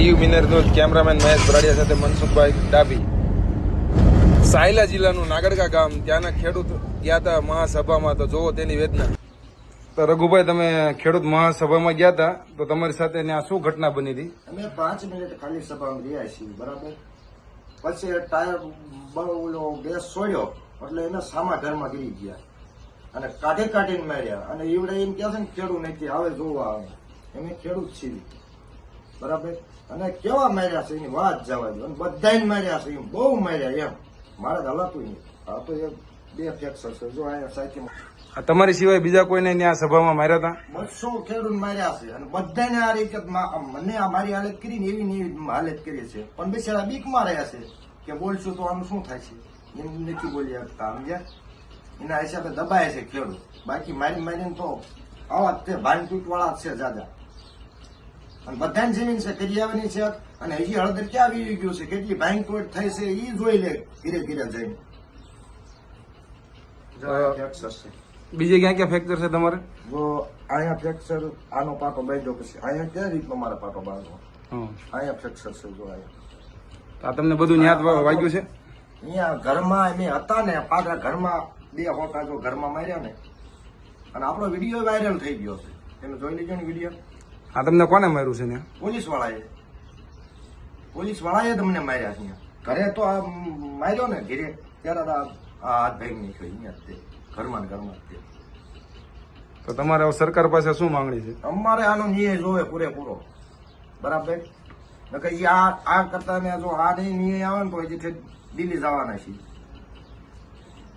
Diu mirror news cameraman Mahesh Baradiya સાથે મનસુખભાઈ ડાબી સાયલા જિલ્લાનું નાગડકા ગામ, ત્યાંના ખેડૂત ગયા હતા મહાસભામાં. તો જોવો તેની વેદના. તો રઘુભાઈ, તમે ખેડૂત મહાસભામાં ગયા હતા. તો તમારી સાથે ત્યાં શું ઘટના બની હતી? અમે પાંચ મિનિટ ખાલી સભામાં રહ્યા છીએ, બરાબર? પછી ટાયર ઓલો ગેસ છોડ્યો એટલે એને સામા ઘરમાં ગીરી ગયા. અને કાઢી કાઢીને માર્યા. અને એવડે એમ કહે છે ને, ખેડૂત નથી, આવે જોવા આવે. એમ ખેડૂત છીએ. બરાબર? અને કેવા માર્યા છે? એની વાત જવા દો અને બધાને માર્યા છે. એમ બહુ માર્યા એમ. મારે હલાતું નહીં. આ તો એ બે ફ્રેક્ચર છે. જો અહીંયા આ તમારી સિવાય બીજા કોઈને ત્યાં સભામાં માર્યા હતા? બસો ખેડૂત માર્યા છે. અને બધાને આ રીતે મને આ મારી હાલત કરીને એવી ને એવી હાલત કરી છે. પણ બિચારા બીકમાં રહ્યા છે કે બોલશું તો આનું શું થાય છે? એમ નથી બોલી શકતા સમજ્યા? એના હિસાબે દબાય છે ખેડૂત. બાકી મારી મારીને તો આવા તે ભાન તૂટવાળા છે જાજા. અને બધાની જમીન છે કરિયાવાની છે અને હજી હળદર ક્યાં આવી ગયું છે? કેટલી ભાંગ તોડ થઈ છે એ જોઈ લે. ધીરે ધીરે જઈને. બીજે ક્યાં ક્યાં ફ્રેક્ચર છે તમારે? જો અહીંયા ફ્રેક્ચર આનો પાટો બાંધ્યો પછી. અહીંયા કયા રીતનો મારે પાટો બાંધવો અહીંયા ફ્રેક્ચર છે જો અહીંયા. આ તમને બધું ન્યાદ વાગ્યું છે? અહીંયા ઘરમાં અમે હતા ને પાછા ઘરમાં બે હોટા જો ઘરમાં માર્યા ને. અને આપણો વીડિયો વાયરલ થઈ ગયો છે. તમે જોઈ લેજો ને વીડિયો. આ તમને કોને માર્યું છે ને પોલીસ વાળાએ પોલીસ વાળાએ તમને માર્યા છે ઘરે તો આ માર્યો ને ઘરે. ત્યારે આ હાથ ભાઈ નીકળી તે. ઘરમાં ઘરમાં તે. તો તમારે સરકાર પાસે શું માંગણી છે? અમારે આનો ન્યાય જોવે પૂરેપૂરો. બરાબર? નકર આ આ કરતા ને જો આ નહીં ન્યાય આવે ને તો હજી દિલ્હી જવાના છીએ.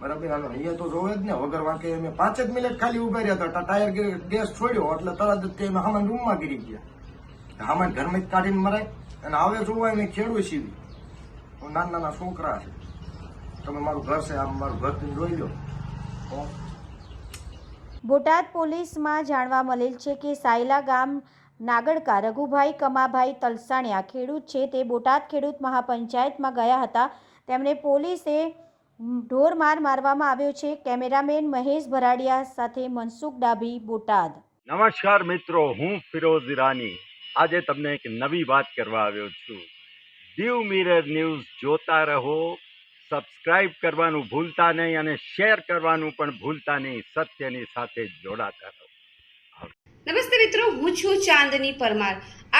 બરાબર, હાલો, અહીંયા તો જોવે જ ને, વગર વાંકે અમે પાંચ જ મિનિટ ખાલી ઊભા રહ્યા હતા ટાયર ગેસ છોડ્યો, એટલે તરત જ તે હામાન રૂમમાં ગીરી ગયા. હામાન ઘરમાં જ કાઢીને મરાય, અને હવે જોવાય અમે ખેડૂ સીવી નાના નાના છોકરા છે. તમે મારું ઘર છે, આમ મારું ઘર જોઈ લો. બોટાદ પોલીસમાં જાણવા મળેલ છે કે સાયલા ગામ નાગડકા રઘુભાઈ કમાભાઈ તલસાણિયા ખેડૂત છે. તે બોટાદ ખેડૂત મહાપંચાયતમાં ગયા હતા. તેમણે પોલીસે ઢોરમાર મારવામાં આવ્યો છે કેમેરામેન મહેશ ભરાડિયા સાથે મનસુખ ડાભી બોટાદ. નમસ્કાર મિત્રો હું ફિરોઝ ઈરાની. આજે તમને એક નવી વાત કરવા આવ્યો છું. દીવ મિરર ન્યૂઝ જોતા રહો સબસ્ક્રાઇબ કરવાનું ભૂલતા નહીં અને શેર કરવાનું પણ ભૂલતા નહીં સત્યની સાથે જોડાતા રહો. નમસ્તે મિત્રો હું છું ચાંદની પરમાર.